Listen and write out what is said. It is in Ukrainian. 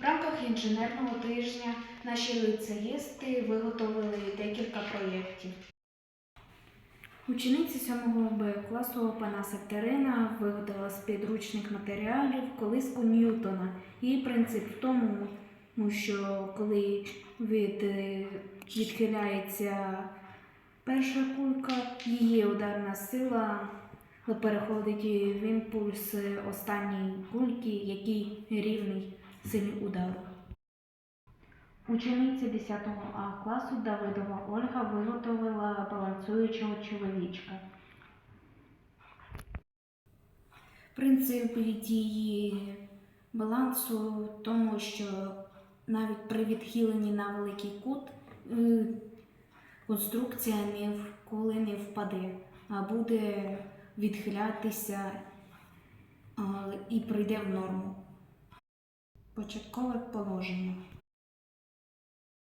В рамках інженерного тижня наші ліцеїсти виготовили декілька проєктів. Учениця 7 Б класу Панаса Катерина виготовила з підручних матеріалів колиску Ньютона. Її принцип в тому, ну, що коли від, е, відхиляється перша кулька, її ударна сила переходить в імпульс останньої кульки, який рівний силі удару. Учениця 10 А класу Давидова Ольга виготовила балансуючого чоловічка. Принцип дії балансу в тому, що навіть при відхиленні на великий кут е, конструкція ніколи не впаде, а буде відхилятися е, і прийде в норму. Початкове положення.